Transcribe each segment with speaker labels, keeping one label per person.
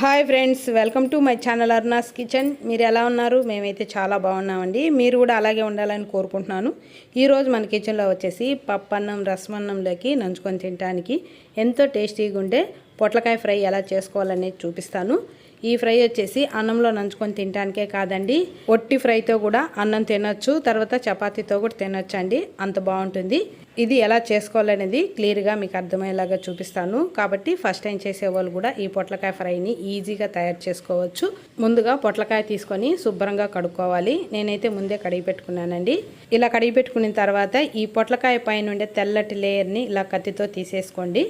Speaker 1: Hi friends welcome to my channel అర్నాస్ kitchen. మీరు ఎలా ఉన్నారు? మేమైతే చాలా బాగున్నామండి. మీరు కూడా అలాగే ఉండాలని కోరుకుంటున్నాను. ఈరోజు మన కిచెన్లో వచ్చేసి పప్పన్నం రసమన్నంలోకి నంచుకొని తినడానికి ఎంతో టేస్టీగా ఉండే పొట్లకాయ ఫ్రై ఎలా చేసుకోవాలనేది చూపిస్తాను. ఈ ఫ్రై వచ్చేసి అన్నంలో నంచుకొని తినడానికే కాదండి. ఒట్టి ఫ్రైతో కూడా అన్నం తినొచ్చు తర్వాత చపాతీతో కూడా తినొచ్చు అండి అంత బాగుంటుంది. ఇది ఎలా చేసుకోవాలనేది క్లియర్గా మీకు అర్థమయ్యేలాగా చూపిస్తాను. కాబట్టి ఫస్ట్ టైం చేసేవాళ్ళు కూడా ఈ పొట్లకాయ ఫ్రైని ఈజీగా తయారు చేసుకోవచ్చు. ముందుగా పొట్లకాయ తీసుకొని శుభ్రంగా కడుక్కోవాలి. నేనైతే ముందే కడిగి పెట్టుకున్నానండి. ఇలా కడిగి పెట్టుకున్న తర్వాత ఈ పొట్లకాయ పైన ఉండే తెల్లటి లేయర్ని ఇలా కత్తితో తీసేసుకోండి.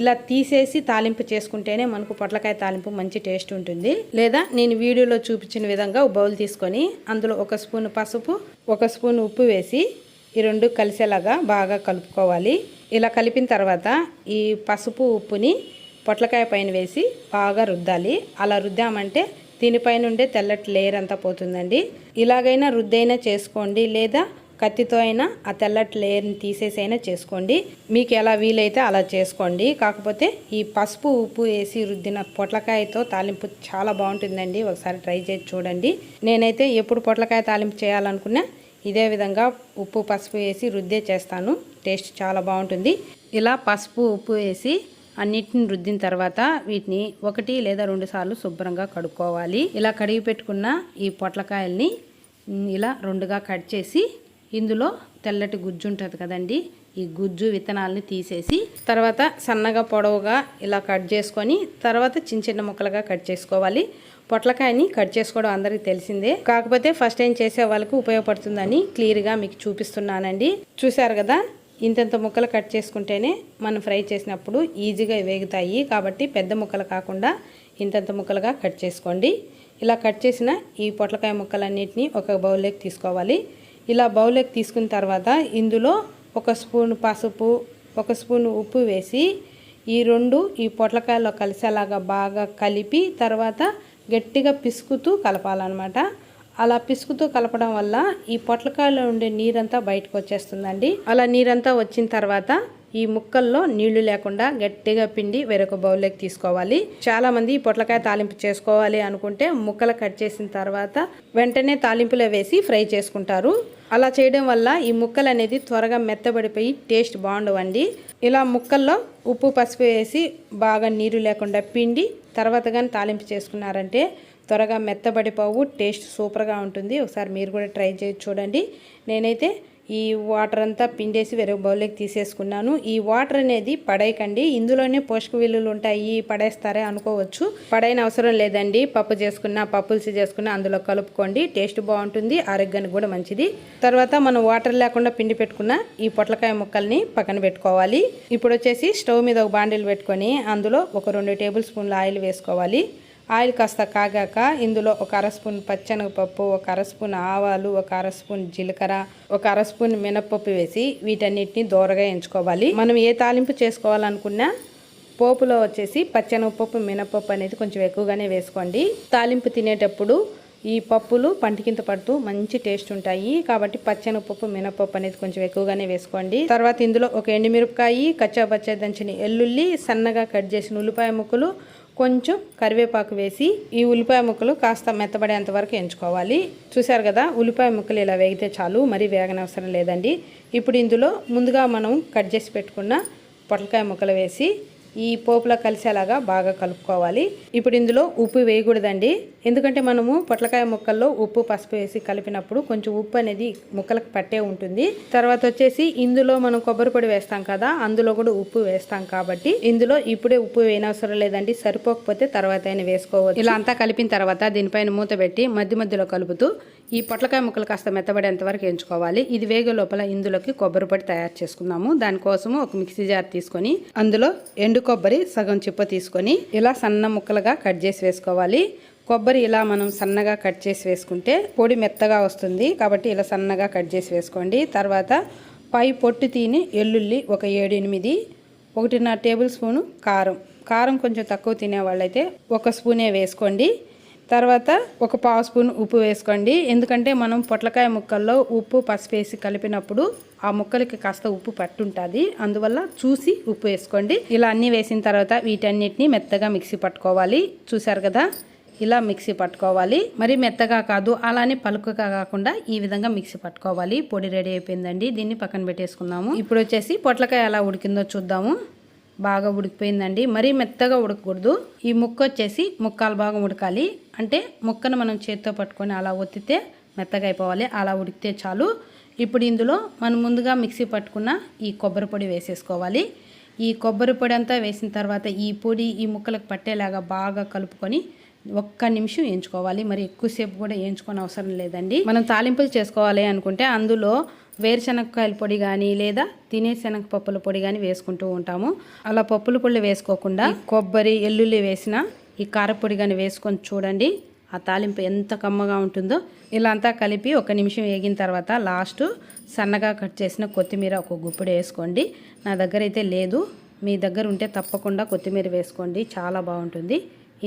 Speaker 1: ఇలా తీసేసి తాలింపు చేసుకుంటేనే మనకు పొట్లకాయ తాలింపు మంచి టేస్ట్ ఉంటుంది. లేదా నేను వీడియోలో చూపించిన విధంగా బౌల్ తీసుకొని అందులో ఒక స్పూన్ పసుపు ఒక స్పూన్ ఉప్పు వేసి ఈ రెండు కలిసేలాగా బాగా కలుపుకోవాలి. ఇలా కలిపిన తర్వాత ఈ పసుపు ఉప్పుని పొట్లకాయ పైన వేసి బాగా రుద్దాలి. అలా రుద్దామంటే దీనిపైన ఉండే తెల్లటి లేయర్ అంతా పోతుందండి. ఇలాగైనా రుద్దైనా చేసుకోండి. లేదా కత్తితో అయినా ఆ తెల్లటి లేయర్ని తీసేసి అయినా చేసుకోండి. మీకు ఎలా వీలైతే అలా చేసుకోండి. కాకపోతే ఈ పసుపు ఉప్పు వేసి రుద్దిన పొట్లకాయతో తాలింపు చాలా బాగుంటుందండి. ఒకసారి ట్రై చేసి చూడండి. నేనైతే ఎప్పుడు పొట్లకాయ తాలింపు చేయాలనుకున్నా ఇదే విధంగా ఉప్పు పసుపు వేసి రుద్దే చేస్తాను. టేస్ట్ చాలా బాగుంటుంది. ఇలా పసుపు ఉప్పు వేసి అన్నిటిని రుద్దిన తర్వాత వీటిని ఒకటి లేదా రెండు సార్లు శుభ్రంగా కడుక్కోవాలి. ఇలా కడిగి పెట్టుకున్న ఈ పొట్లకాయల్ని ఇలా రెండుగా కట్ చేసి ఇందులో తెల్లటి గుజ్జు ఉంటుంది కదండి ఈ గుజ్జు విత్తనాలని తీసేసి తర్వాత సన్నగా పొడవుగా ఇలా కట్ చేసుకొని తర్వాత చిన్న చిన్న ముక్కలుగా కట్ చేసుకోవాలి. పొట్లకాయని కట్ చేసుకోవడం అందరికీ తెలిసిందే. కాకపోతే ఫస్ట్ టైం చేసే వాళ్ళకి ఉపయోగపడుతుందని క్లియర్గా మీకు చూపిస్తున్నానండి. చూశారు కదా ఇంతంత ముక్కలు కట్ చేసుకుంటేనే మనం ఫ్రై చేసినప్పుడు ఈజీగా వేగుతాయి. కాబట్టి పెద్ద ముక్కలు కాకుండా ఇంతంత ముక్కలుగా కట్ చేసుకోండి. ఇలా కట్ చేసిన ఈ పొట్లకాయ ముక్కలన్నిటిని ఒక బౌల్లోకి తీసుకోవాలి. ఇలా బౌల్లోకి తీసుకున్న తర్వాత ఇందులో ఒక స్పూన్ పసుపు ఒక స్పూన్ ఉప్పు వేసి ఈ రెండు ఈ పొట్లకాయలో కలిసేలాగా బాగా కలిపి తర్వాత గట్టిగా పిసుకుతూ కలపాలన్నమాట. అలా పిసుకుతూ కలపడం వల్ల ఈ పొట్లకాయలో ఉండే నీరంతా బయటకు వచ్చేస్తుందండి. అలా నీరంతా వచ్చిన తర్వాత ఈ ముక్కల్లో నీళ్ళు లేకుండా గట్టిగా పిండి వేరొక బౌల్లోకి తీసుకోవాలి. చాలా మంది పొట్లకాయ తాలింపు చేసుకోవాలి అనుకుంటే ముక్కలు కట్ చేసిన తర్వాత వెంటనే తాలింపులో వేసి ఫ్రై చేసుకుంటారు. అలా చేయడం వల్ల ఈ ముక్కలు అనేది త్వరగా మెత్తబడిపోయి టేస్ట్ బాగుండవండి. ఇలా ముక్కల్లో ఉప్పు పసుపు వేసి బాగా నీరు లేకుండా పిండి తర్వాత కానీ తాలింపు చేసుకున్నారంటే త్వరగా మెత్తబడిపోవు టేస్ట్ సూపర్గా ఉంటుంది. ఒకసారి మీరు కూడా ట్రై చేసి చూడండి. నేనైతే ఈ వాటర్ అంతా పిండేసి వేరే బౌల్లోకి తీసేసుకున్నాను. ఈ వాటర్ అనేది పడేయకండి. ఇందులోనే పోషక విలువలు ఉంటాయి. పడేస్తారే అనుకోవచ్చు. పడైన అవసరం లేదండి. పప్పు చేసుకున్న పప్పుల్సి చేసుకున్న అందులో కలుపుకోండి. టేస్ట్ బాగుంటుంది. ఆరోగ్యానికి కూడా మంచిది. తర్వాత మనం వాటర్ లేకుండా పిండి పెట్టుకున్న ఈ పొట్లకాయ ముక్కల్ని పక్కన పెట్టుకోవాలి. ఇప్పుడు వచ్చేసి స్టవ్ మీద ఒక బాండిల్ పెట్టుకొని అందులో ఒక రెండు టేబుల్ స్పూన్ల ఆయిల్ వేసుకోవాలి. ఆయిల్ కాస్త కాగాక ఇందులో ఒక అర స్పూన్ పచ్చెనగపప్పు ఒక అర స్పూన్ ఆవాలు ఒక అర స్పూన్ జీలకర్ర ఒక అర స్పూన్ మినప్పప్పు వేసి వీటన్నిటిని దూరగా ఎంచుకోవాలి. మనం ఏ తాలింపు చేసుకోవాలనుకున్నా పోపులో వచ్చేసి పచ్చెనగపప్పు మినపప్పు అనేది కొంచెం ఎక్కువగానే వేసుకోండి. తాలింపు తినేటప్పుడు ఈ పప్పులు పంటికింత పడుతూ మంచి టేస్ట్ ఉంటాయి. కాబట్టి పచ్చెనగపప్పు మినపప్పు అనేది కొంచెం ఎక్కువగానే వేసుకోండి. తర్వాత ఇందులో ఒక ఎండుమిరపకాయ కచ్చా పచ్చ దంచిన ఎల్లుల్లి సన్నగా కట్ చేసిన ఉల్లిపాయ ముక్కలు కొంచెం కరివేపాకు వేసి ఈ ఉల్లిపాయ ముక్కలు కాస్త మెత్తబడేంత వరకు ఎంచుకోవాలి. చూశారు కదా ఉల్లిపాయ ముక్కలు ఇలా వేగితే చాలు మరీ వేగనవసరం లేదండి. ఇప్పుడు ఇందులో ముందుగా మనం కట్ చేసి పెట్టుకున్న పొట్లకాయ ముక్కలు వేసి ఈ పోపులో కలిసేలాగా బాగా కలుపుకోవాలి. ఇప్పుడు ఇందులో ఉప్పు వేయకూడదండి. ఎందుకంటే మనము పొట్లకాయ ముక్కల్లో ఉప్పు పసుపు వేసి కలిపినప్పుడు కొంచెం ఉప్పు అనేది ముక్కలకు పట్టే ఉంటుంది. తర్వాత వచ్చేసి ఇందులో మనం కొబ్బరి పొడి వేస్తాం కదా అందులో కూడా ఉప్పు వేస్తాం కాబట్టి ఇందులో ఇప్పుడే ఉప్పు వేయనవసరం లేదండి. సరిపోకపోతే తర్వాత అయినా వేసుకోవచ్చు. ఇలా అంతా కలిపిన తర్వాత దీనిపైన మూత పెట్టి మధ్య మధ్యలో కలుపుతూ ఈ పొట్లకాయ ముక్కలు కాస్త మెత్తబడేంతవరకు ఎంచుకోవాలి. ఇది వేగే లోపల ఇందులోకి కొబ్బరి పొడి తయారు చేసుకుందాము. దానికోసము ఒక మిక్సీ జార్ తీసుకొని అందులో ఎండు కొబ్బరి సగం చిప్ప తీసుకొని ఇలా సన్న ముక్కలుగా కట్ చేసి వేసుకోవాలి. కొబ్బరి ఇలా మనం సన్నగా కట్ చేసి వేసుకుంటే పొడి మెత్తగా వస్తుంది. కాబట్టి ఇలా సన్నగా కట్ చేసి వేసుకోండి. తర్వాత పై పొట్టు తీని ఎల్లుల్లి ఒక ఏడు ఎనిమిది ఒకటిన్నర టేబుల్ స్పూను కారం. కారం కొంచెం తక్కువ తినే వాళ్ళైతే ఒక స్పూనే వేసుకోండి. తర్వాత ఒక పావు స్పూన్ ఉప్పు వేసుకోండి. ఎందుకంటే మనం పొట్లకాయ ముక్కల్లో ఉప్పు పసుపు వేసి కలిపినప్పుడు ఆ ముక్కలకి కాస్త ఉప్పు పట్టుంటుంది. అందువల్ల చూసి ఉప్పు వేసుకోండి. ఇలా అన్నీ వేసిన తర్వాత వీటన్నిటిని మెత్తగా మిక్సీ పట్టుకోవాలి. చూసారు కదా? ఇలా మిక్సీ పట్టుకోవాలి. మరి మెత్తగా కాదు అలానే పలుకగా కాకుండా ఈ విధంగా మిక్సీ పట్టుకోవాలి. పొడి రెడీ అయిపోయిందండి. దీన్ని పక్కన పెట్టేసుకుందాము. ఇప్పుడు వచ్చేసి పొట్లకాయ ఎలా ఉడికిందో చూద్దాము. బాగా ఉడికిపోయిందండి. మరీ మెత్తగా ఉడకకూడదు. ఈ ముక్క వచ్చేసి ముక్కాలు బాగా ఉడకాలి. అంటే ముక్కను మనం చేత్తో పట్టుకొని అలా ఒత్తితే మెత్తగా అయిపోవాలి. అలా ఉడికితే చాలు. ఇప్పుడు ఇందులో మనం ముందుగా మిక్సీ పట్టుకున్న ఈ కొబ్బరి పొడి వేసేసుకోవాలి. ఈ కొబ్బరి పొడి అంతా వేసిన తర్వాత ఈ పొడి ఈ ముక్కలకు పట్టేలాగా బాగా కలుపుకొని ఒక్క నిమిషం వేయించుకోవాలి మరి ఎక్కువసేపు కూడా వేయించుకోని అవసరం లేదండి. మనం తాలింపులు చేసుకోవాలి అనుకుంటే అందులో వేరుశనగకాయల పొడి కానీ లేదా తినే శనగపప్పుల పొడి కానీ వేసుకుంటూ ఉంటాము. అలా పప్పుల పొడి వేసుకోకుండా కొబ్బరి ఎల్లుల్లి వేసిన ఈ కారపొడి కానీ వేసుకొని చూడండి. ఆ తాలింపు ఎంత కమ్మగా ఉంటుందో. ఇలా అంతా కలిపి ఒక నిమిషం వేగిన తర్వాత లాస్ట్ సన్నగా కట్ చేసిన కొత్తిమీర ఒక గుప్పిడి వేసుకోండి. నా దగ్గర అయితే లేదు. మీ దగ్గర ఉంటే తప్పకుండా కొత్తిమీర వేసుకోండి. చాలా బాగుంటుంది.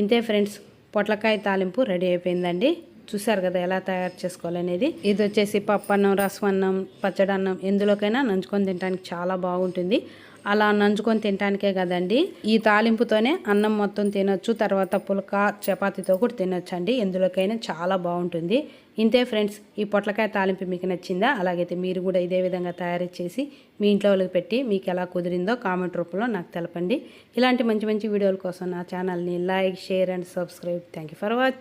Speaker 1: ఇంతే ఫ్రెండ్స్. పొట్లకాయ తాలింపు రెడీ అయిపోయిందండి. చూసారు కదా ఎలా తయారు చేసుకోవాలనేది. ఇది వచ్చేసి పప్పన్నం అన్నం రసం అన్నం పచ్చడి అన్నం ఎందులోకైనా నంచుకొని తినడానికి చాలా బాగుంటుంది. అలా నంచుకొని తినడానికే కదండి. ఈ తాలింపుతోనే అన్నం మొత్తం తినొచ్చు తర్వాత పులక చపాతీతో కూడా తినొచ్చు అండి ఎందులోకైనా చాలా బాగుంటుంది. ఇంతే ఫ్రెండ్స్ ఈ పొట్లకాయ తాలింపు మీకు నచ్చిందా? అలాగైతే మీరు కూడా ఇదే విధంగా తయారు చేసి మీ ఇంట్లో వాళ్ళకి పెట్టి మీకు ఎలా కుదిరిందో కామెంట్ రూపంలో నాకు తెలపండి. ఇలాంటి మంచి మంచి వీడియోల కోసం నా ఛానల్ని like share and subscribe. Thank for watching